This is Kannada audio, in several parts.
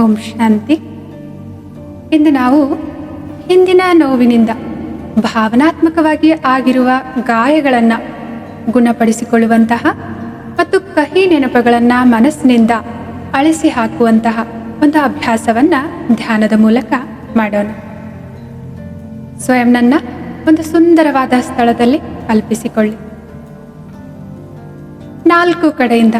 ಓಂ ಶಾಂತಿ. ಇಂದು ನಾವು ಹಿಂದಿನ ನೋವಿನಿಂದ ಭಾವನಾತ್ಮಕವಾಗಿ ಆಗಿರುವ ಗಾಯಗಳನ್ನು ಗುಣಪಡಿಸಿಕೊಳ್ಳುವಂತಹ ಮತ್ತು ಕಹಿ ನೆನಪುಗಳನ್ನು ಮನಸ್ಸಿನಿಂದ ಅಳಿಸಿ ಹಾಕುವಂತಹ ಒಂದು ಅಭ್ಯಾಸವನ್ನ ಧ್ಯಾನದ ಮೂಲಕ ಮಾಡೋಣ. ಸ್ವಯಂನನ್ನ ಒಂದು ಸುಂದರವಾದ ಸ್ಥಳದಲ್ಲಿ ಕಲ್ಪಿಸಿಕೊಳ್ಳಿ ನಾಲ್ಕು ಕಡೆಯಿಂದ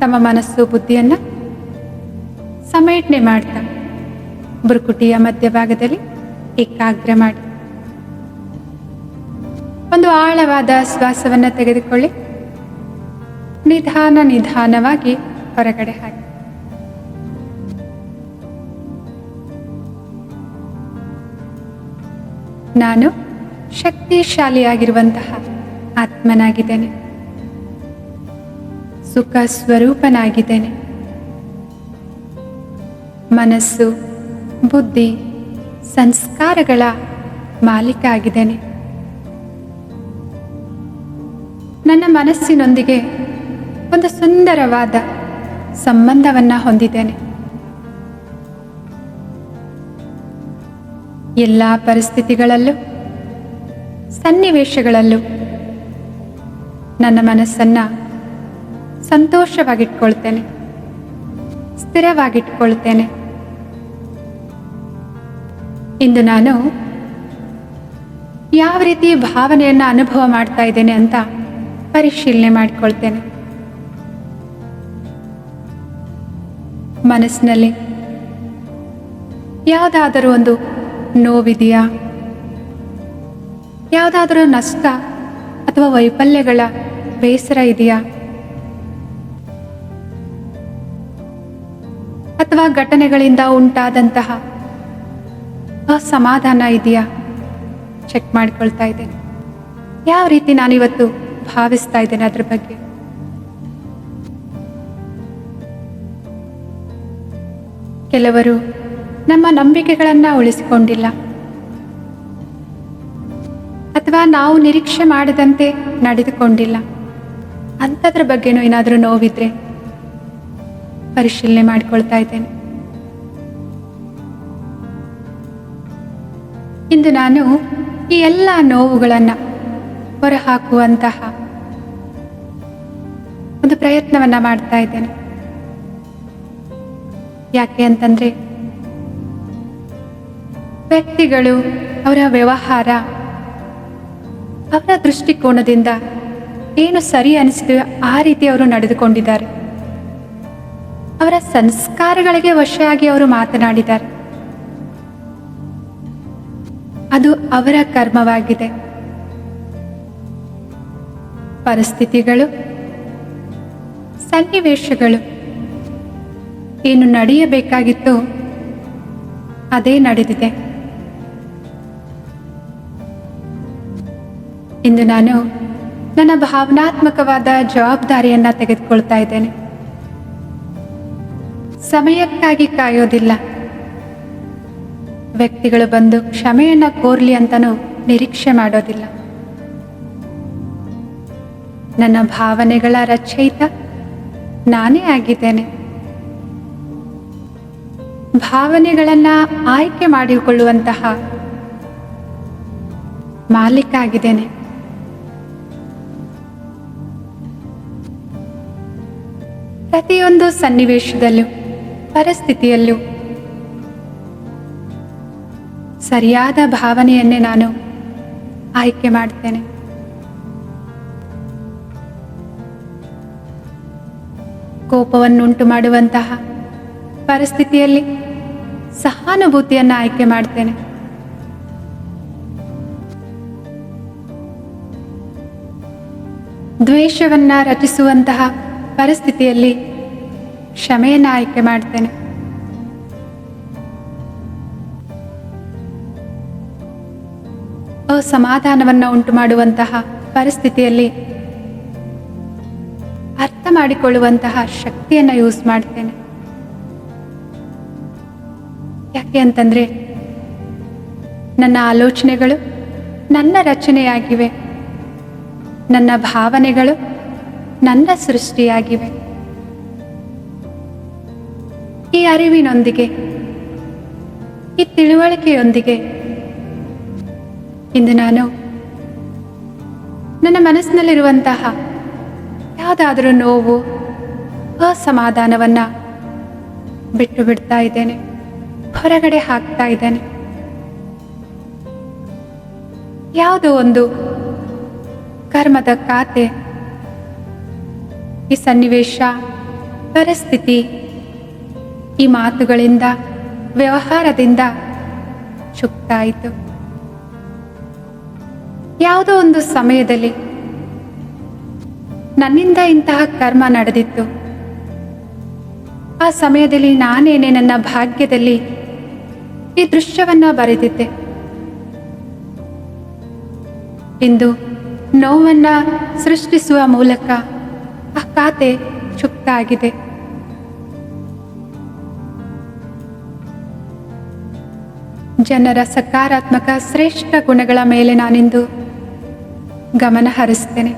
ತಮ್ಮ ಮನಸ್ಸು ಬುದ್ಧಿಯನ್ನ ಸಮೇಟನೆ ಮಾಡ್ತಾ. ಬುರುಕುಟಿಯ ಮಧ್ಯಭಾಗದಲ್ಲಿ ಏಕಾಗ್ರ ಮಾಡಿ. ಒಂದು ಆಳವಾದ ಶ್ವಾಸವನ್ನ ತೆಗೆದುಕೊಳ್ಳಿ. ನಿಧಾನ ನಿಧಾನವಾಗಿ ಹೊರಗಡೆ ಹಾಕಿ. ನಾನು ಶಕ್ತಿಶಾಲಿಯಾಗಿರುವಂತಹ ಆತ್ಮನಾಗಿದ್ದೇನೆ. ಸುಖ ಸ್ವರೂಪನಾಗಿದ್ದೇನೆ ಮನಸ್ಸು, ಬುದ್ಧಿ, ಸಂಸ್ಕಾರಗಳ ಮಾಲೀಕ ಆಗಿದ್ದೇನೆ ನನ್ನ ಮನಸ್ಸಿನೊಂದಿಗೆ ಒಂದು ಸುಂದರವಾದ ಸಂಬಂಧವನ್ನು ಹೊಂದಿದ್ದೇನೆ. ಎಲ್ಲ ಪರಿಸ್ಥಿತಿಗಳಲ್ಲೂ, ಸನ್ನಿವೇಶಗಳಲ್ಲೂ ನನ್ನ ಮನಸ್ಸನ್ನ ಸಂತೋಷವಾಗಿಟ್ಕೊಳ್ತೇನೆ, ಸ್ಥಿರವಾಗಿಟ್ಕೊಳ್ತೇನೆ. ಇಂದು ನಾನು ಯಾವ ರೀತಿ ಭಾವನೆಯನ್ನು ಅನುಭವ ಮಾಡ್ತಾ ಇದ್ದೇನೆ ಅಂತ ಪರಿಶೀಲನೆ ಮಾಡಿಕೊಳ್ತೇನೆ. ಮನಸ್ಸಿನಲ್ಲಿ ಯಾವುದಾದರೂ ಒಂದು ನೋವಿದೆಯಾ? ಯಾವುದಾದರೂ ನಷ್ಟ ಅಥವಾ ವೈಫಲ್ಯಗಳ ಬೇಸರ ಇದೆಯಾ? ಅಥವಾ ಘಟನೆಗಳಿಂದ ಉಂಟಾದಂತಹ ಅಸಮಾಧಾನ ಇದೆಯಾ ಚೆಕ್ ಮಾಡ್ಕೊಳ್ತಾ ಇದ್ದೇನೆ. ಯಾವ ರೀತಿ ನಾನು ಇವತ್ತು ಭಾವಿಸ್ತಾ ಇದ್ದೇನೆ ಅದ್ರ ಬಗ್ಗೆ? ಕೆಲವರು ನಮ್ಮ ನಂಬಿಕೆಗಳನ್ನ ಉಳಿಸಿಕೊಂಡಿಲ್ಲ. ಅಥವಾ ನಾವು ನಿರೀಕ್ಷೆ ಮಾಡದಂತೆ ನಡೆದುಕೊಂಡಿಲ್ಲ. ಅಂಥದ್ರ ಬಗ್ಗೆನೂ ಏನಾದರೂ ನೋವಿದ್ರೆ ಪರಿಶೀಲನೆ ಮಾಡಿಕೊಳ್ತಾ ಇದ್ದೇನೆ. ಇಂದು ನಾನು ಈ ಎಲ್ಲ ನೋವುಗಳನ್ನು ಹೊರಹಾಕುವಂತಹ ಒಂದು ಪ್ರಯತ್ನವನ್ನ ಮಾಡ್ತಾ ಇದ್ದೇನೆ. ಯಾಕೆ ಅಂತಂದ್ರೆ ವ್ಯಕ್ತಿಗಳು ಅವರ ವ್ಯವಹಾರ, ಅವರ ದೃಷ್ಟಿಕೋನದಿಂದ ಏನು ಸರಿ ಅನಿಸಿದೆಯೋ ಆ ರೀತಿ ಅವರು ನಡೆದುಕೊಂಡಿದ್ದಾರೆ. ಅವರ ಸಂಸ್ಕಾರಗಳಿಗೆ ವಶವಾಗಿ ಅವರು ಮಾತನಾಡಿದ್ದಾರೆ. ಅದು ಅವರ ಕರ್ಮವಾಗಿದೆ. ಪರಿಸ್ಥಿತಿಗಳು, ಸನ್ನಿವೇಶಗಳು ಏನು ನಡೆಯಬೇಕಾಗಿತ್ತು ಅದೇ ನಡೆದಿದೆ. ಇಂದು ನಾನು ನನ್ನ ಭಾವನಾತ್ಮಕವಾದ ಜವಾಬ್ದಾರಿಯನ್ನ ತೆಗೆದುಕೊಳ್ತಾ ಇದ್ದೇನೆ. ಸಮಯಕ್ಕಾಗಿ ಕಾಯೋದಿಲ್ಲ. ವ್ಯಕ್ತಿಗಳು ಬಂದು ಕ್ಷಮೆಯನ್ನ ಕೋರ್ಲಿ ಅಂತನೂ ನಿರೀಕ್ಷೆ ಮಾಡೋದಿಲ್ಲ. ನನ್ನ ಭಾವನೆಗಳ ರಚಯಿತ ನಾನೇ ಆಗಿದ್ದೇನೆ. ಭಾವನೆಗಳನ್ನ ಆಯ್ಕೆ ಮಾಡಿಕೊಳ್ಳುವಂತಹ ಮಾಲೀಕ ಆಗಿದ್ದೇನೆ. ಪ್ರತಿಯೊಂದು ಸನ್ನಿವೇಶದಲ್ಲೂ, ಪರಿಸ್ಥಿತಿಯಲ್ಲೂ ಸರಿಯಾದ ಭಾವನೆಯನ್ನೇ ನಾನು ಆಯ್ಕೆ ಮಾಡ್ತೇನೆ. ಕೋಪವನ್ನುಂಟು ಮಾಡುವಂತಹ ಪರಿಸ್ಥಿತಿಯಲ್ಲಿ ಸಹಾನುಭೂತಿಯನ್ನು ಆಯ್ಕೆ ಮಾಡ್ತೇನೆ. ದ್ವೇಷವನ್ನ ರಚಿಸುವಂತಹ ಪರಿಸ್ಥಿತಿಯಲ್ಲಿ ಕ್ಷಮೆಯನ್ನು ಆಯ್ಕೆ ಮಾಡ್ತೇನೆ. ಅಸಮಾಧಾನವನ್ನ ಉಂಟು ಮಾಡುವಂತಹ ಪರಿಸ್ಥಿತಿಯಲ್ಲಿ ಅರ್ಥ ಮಾಡಿಕೊಳ್ಳುವಂತಹ ಶಕ್ತಿಯನ್ನ ಯೂಸ್ ಮಾಡ್ತೇನೆ. ಯಾಕೆ ಅಂತಂದ್ರೆ ನನ್ನ ಆಲೋಚನೆಗಳು ನನ್ನ ರಚನೆಯಾಗಿವೆ. ನನ್ನ ಭಾವನೆಗಳು ನನ್ನ ಸೃಷ್ಟಿಯಾಗಿವೆ. ಈ ಅರಿವಿನೊಂದಿಗೆ, ಈ ತಿಳುವಳಿಕೆಯೊಂದಿಗೆ ಇಂದು ನಾನು ನನ್ನ ಮನಸ್ಸಿನಲ್ಲಿರುವಂತಹ ಯಾವುದಾದರೂ ನೋವು, ಅಸಮಾಧಾನವನ್ನ ಬಿಟ್ಟು ಬಿಡ್ತಾ ಇದ್ದೇನೆ, ಹೊರಗಡೆ ಹಾಕ್ತಾ ಇದ್ದೇನೆ. ಯಾವುದೋ ಒಂದು ಕರ್ಮದ ಖಾತೆ, ಈ ಸನ್ನಿವೇಶ, ಪರಿಸ್ಥಿತಿ, ಈ ಮಾತುಗಳಿಂದ, ವ್ಯವಹಾರದಿಂದ ಚುಕ್ತಾಯಿತು ಯಾವುದೋ ಒಂದು ಸಮಯದಲ್ಲಿ ನನ್ನಿಂದ ಇಂತಹ ಕರ್ಮ ನಡೆದಿತ್ತು. ಆ ಸಮಯದಲ್ಲಿ ನಾನೇನೆ ನನ್ನ ಭಾಗ್ಯದಲ್ಲಿ ಈ ದೃಶ್ಯವನ್ನ ಬರೆದಿದ್ದೆ. ಇಂದು ನೋವನ್ನ ಸೃಷ್ಟಿಸುವ ಮೂಲಕ ಆ ಖಾತೆ ಚುಕ್ತ ಆಗಿದೆ ಜನರ ಸಕಾರಾತ್ಮಕ ಶ್ರೇಷ್ಠ ಗುಣಗಳ ಮೇಲೆ ನಾನಿಂದು ಗಮನ ಹರಿಸ್ತೇನೆ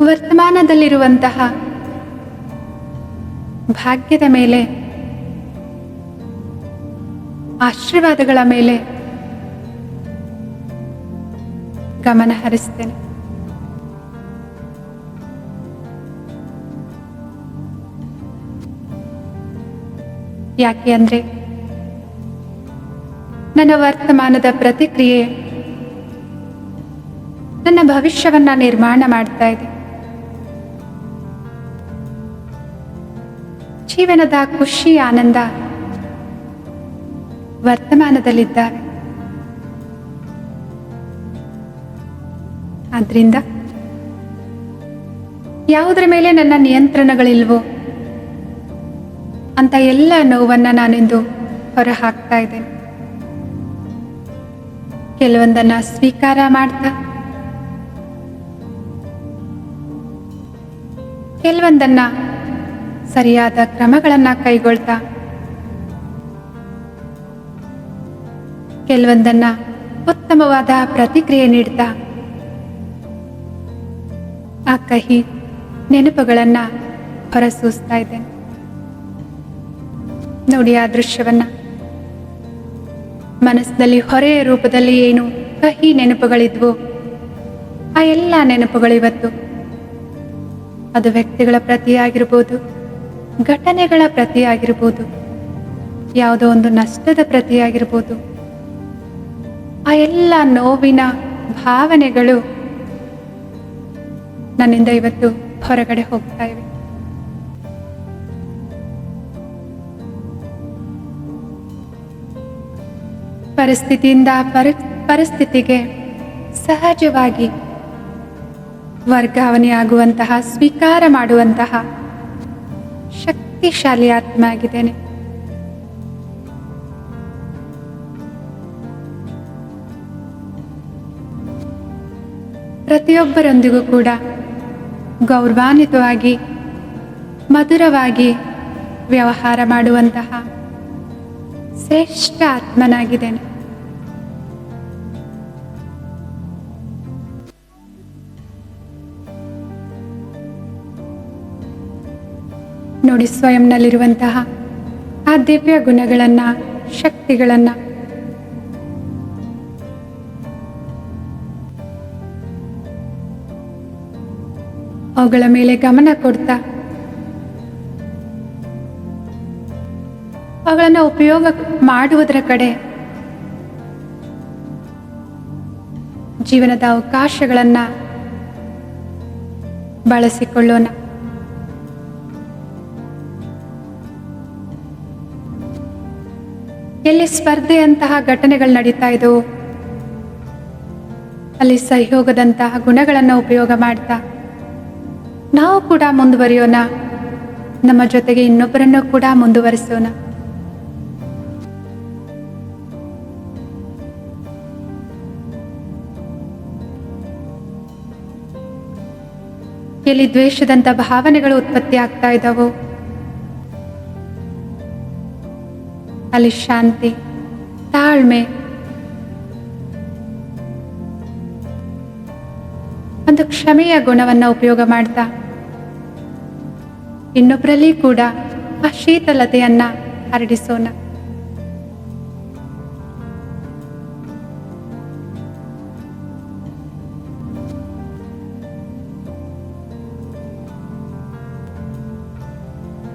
ವರ್ತಮಾನದಲ್ಲಿರುವಂತಹ ಭಾಗ್ಯದ ಮೇಲೆ ಆಶೀರ್ವಾದಗಳ ಮೇಲೆ ಗಮನ ಹರಿಸ್ತೇನೆ ಯಾಕೆ ಅಂದ್ರೆ ನನ್ನ ವರ್ತಮಾನದ ಪ್ರತಿಕ್ರಿಯೆ. ನನ್ನ ಭವಿಷ್ಯವನ್ನ ನಿರ್ಮಾಣ ಮಾಡ್ತಾ ಇದೆ. ಜೀವನದ ಖುಷಿ, ಆನಂದ ವರ್ತಮಾನದಲ್ಲಿದ್ದಾವೆ ಆದ್ರಿಂದ ಯಾವುದರ ಮೇಲೆ ನನ್ನ ನಿಯಂತ್ರಣಗಳಿಲ್ವೋ ಅಂತ ಎಲ್ಲ ನೋವನ್ನ ನಾನಿಂದು ಹೊರ ಹಾಕ್ತಾ ಇದ್ದೇನೆ. ಕೆಲವೊಂದನ್ನ ಸ್ವೀಕಾರ ಮಾಡ್ತಾ. ಕೆಲವೊಂದನ್ನ ಸರಿಯಾದ ಕ್ರಮಗಳನ್ನ ಕೈಗೊಳ್ತಾ. ಕೆಲವೊಂದನ್ನ ಉತ್ತಮವಾದ ಪ್ರತಿಕ್ರಿಯೆ ನೀಡ್ತಾ. ಆ ಕಹಿ ನೆನಪುಗಳನ್ನ ಹೊರಸೂಸ್ತಾ ಇದ್ದೇನೆ. ನೋಡಿ ಆ ದೃಶ್ಯವನ್ನ. ಮನಸ್ಸಿನಲ್ಲಿ ಹೊರೆಯ ರೂಪದಲ್ಲಿ ಏನು ಕಹಿ ನೆನಪುಗಳಿದ್ವು? ಆ ಎಲ್ಲ ನೆನಪುಗಳು ಇವತ್ತು ಅದು ವ್ಯಕ್ತಿಗಳ ಪ್ರತಿಯಾಗಿರ್ಬೋದು, ಘಟನೆಗಳ ಪ್ರತಿಯಾಗಿರ್ಬೋದು, ಯಾವುದೋ ಒಂದು ನಷ್ಟದ ಪ್ರತಿಯಾಗಿರ್ಬೋದು. ಆ ಎಲ್ಲ ನೋವಿನ ಭಾವನೆಗಳು ನನ್ನಿಂದ ಇವತ್ತು ಹೊರಗಡೆ ಹೋಗ್ತಾ ಇವೆ. ಪರಿಸ್ಥಿತಿಯಿಂದ ಪರಿ, ಪರಿಸ್ಥಿತಿಗೆ ಸಹಜವಾಗಿ ವರ್ಗಾವಣೆಯಾಗುವಂತಹ, ಸ್ವೀಕಾರ ಮಾಡುವಂತಹ ಶಕ್ತಿಶಾಲಿ ಆತ್ಮ ಆಗಿದ್ದೇನೆ ಪ್ರತಿಯೊಬ್ಬರೊಂದಿಗೂ ಕೂಡ ಗೌರವಾನ್ವಿತವಾಗಿ, ಮಧುರವಾಗಿ ವ್ಯವಹಾರ ಮಾಡುವಂತಹ ಶ್ರೇಷ್ಠ ಆತ್ಮನಾಗಿದ್ದೇನೆ. ನೋಡಿ ಸ್ವಯಂನಲ್ಲಿರುವಂತಹ ಆ ದಿವ್ಯ ಗುಣಗಳನ್ನ, ಶಕ್ತಿಗಳನ್ನ. ಅವುಗಳ ಮೇಲೆ ಗಮನ ಕೊಡ್ತಾ, ಅವುಗಳನ್ನು ಉಪಯೋಗ ಮಾಡುವುದರ ಕಡೆ ಜೀವನದ ಅವಕಾಶಗಳನ್ನ ಬಳಸಿಕೊಳ್ಳೋಣ. ಎಲ್ಲಿ ಸ್ಪರ್ಧೆಯಂತಹ ಘಟನೆಗಳು ನಡೀತಾ ಇದ್ದವು ಅಲ್ಲಿ ಸಹಯೋಗದಂತಹ ಗುಣಗಳನ್ನು ಉಪಯೋಗ ಮಾಡ್ತಾ, ನಾವು ಕೂಡ ಮುಂದುವರಿಯೋಣ. ನಮ್ಮ ಜೊತೆಗೆ ಇನ್ನೊಬ್ಬರನ್ನು ಕೂಡ ಮುಂದುವರಿಸೋಣ. ಎಲ್ಲಿ ದ್ವೇಷದಂತ ಭಾವನೆಗಳು ಉತ್ಪತ್ತಿ ಆಗ್ತಾ ಇದ್ದಾವೋ ಅಲ್ಲಿ ಶಾಂತಿ ತಾಳ್ಮೆ. ಒಂದು ಕ್ಷಮೆಯ ಗುಣವನ್ನ ಉಪಯೋಗ ಮಾಡ್ತಾ. ಇನ್ನೊಬ್ಬರಲ್ಲಿ ಕೂಡ ಆ ಶೀತಲತೆಯನ್ನ ಹರಡಿಸೋಣ.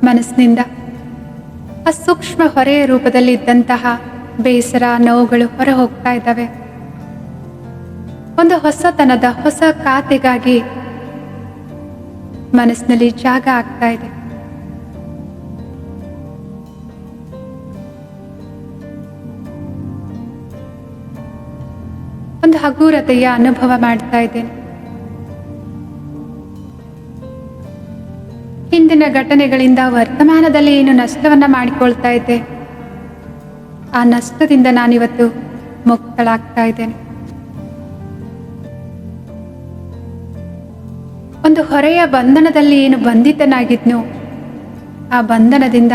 ಮನಸ್ಸಿನಿಂದ ಆ ಸೂಕ್ಷ್ಮ ಹೊರೆಯ ರೂಪದಲ್ಲಿ ಇದ್ದಂತಹ ಬೇಸರ ನೋವುಗಳು ಹೊರ ಹೋಗ್ತಾ ಇದ್ದಾವೆ. ಒಂದು ಹೊಸತನದ ಹೊಸ ಖಾತೆಗಾಗಿ ಮನಸ್ಸಿನಲ್ಲಿ ಜಾಗ ಆಗ್ತಾ ಇದೆ. ಒಂದು ಹಗುರತೆಯ ಅನುಭವ ಮಾಡ್ತಾ ಇದ್ದೇನೆ. ಹಿಂದಿನ ಘಟನೆಗಳಿಂದ ವರ್ತಮಾನದಲ್ಲಿ ಏನು ನಷ್ಟವನ್ನ ಮಾಡಿಕೊಳ್ತಾ ಇದ್ದೆ? ಆ ನಷ್ಟದಿಂದ ನಾನಿವತ್ತು ಮುಕ್ತಳಾಗ್ತಾ ಇದ್ದೇನೆ. ಒಂದು ಹೊರೆಯ ಬಂಧನದಲ್ಲಿ ಏನು ಬಂಧಿತನಾಗಿದ್ನೋ, ಆ ಬಂಧನದಿಂದ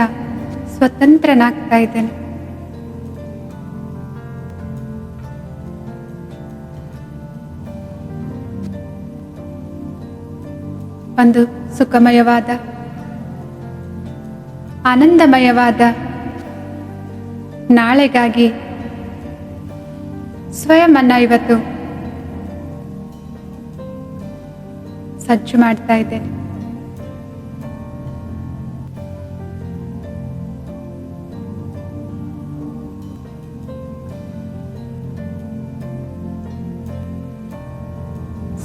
ಸ್ವತಂತ್ರನಾಗ್ತಾ ಇದ್ದೇನೆ. ಒಂದು ಸುಖಮಯವಾದ ಆನಂದಮಯವಾದ. ನಾಳೆಗಾಗಿ ಸ್ವಯಂ ಅನ್ನ ಇವತ್ತು ಸಜ್ಜು ಮಾಡ್ತಾ ಇದ್ದೇನೆ.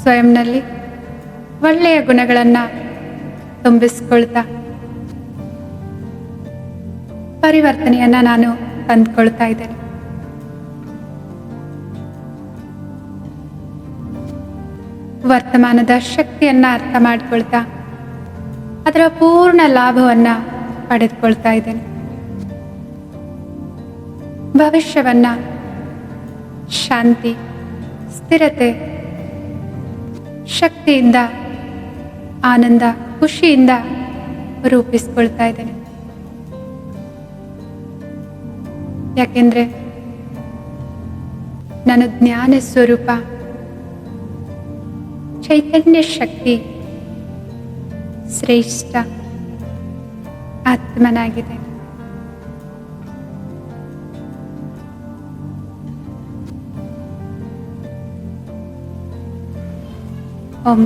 ಸ್ವಯಂನಲ್ಲಿ ಒಳ್ಳೆಯ ಗುಣಗಳನ್ನ ತುಂಬಿಸ್ಕೊಳ್ತಾ. ಪರಿವರ್ತನೆಯನ್ನ ನಾನು ತಂದ್ಕೊಳ್ತಾ ಇದ್ದೇನೆ. ವರ್ತಮಾನದ ಶಕ್ತಿಯನ್ನ ಅರ್ಥ ಮಾಡ್ಕೊಳ್ತಾ, ಅದರ ಪೂರ್ಣ ಲಾಭವನ್ನ ಪಡೆದುಕೊಳ್ತಾ ಇದ್ದೇನೆ. ಭವಿಷ್ಯವನ್ನ ಶಾಂತಿ, ಸ್ಥಿರತೆ, ಶಕ್ತಿಯಿಂದ, ಆನಂದ, ಖುಷಿಯಿಂದ ರೂಪಿಸ್ಕೊಳ್ತಾ ಇದ್ದೇನೆ. ಯಾಕೆಂದ್ರೆ ನಾನು ಜ್ಞಾನ ಸ್ವರೂಪ ಚೈತನ್ಯ ಶಕ್ತಿ ಶ್ರೇಷ್ಠ ಆತ್ಮನಾಗಿದೆ. ಓಂ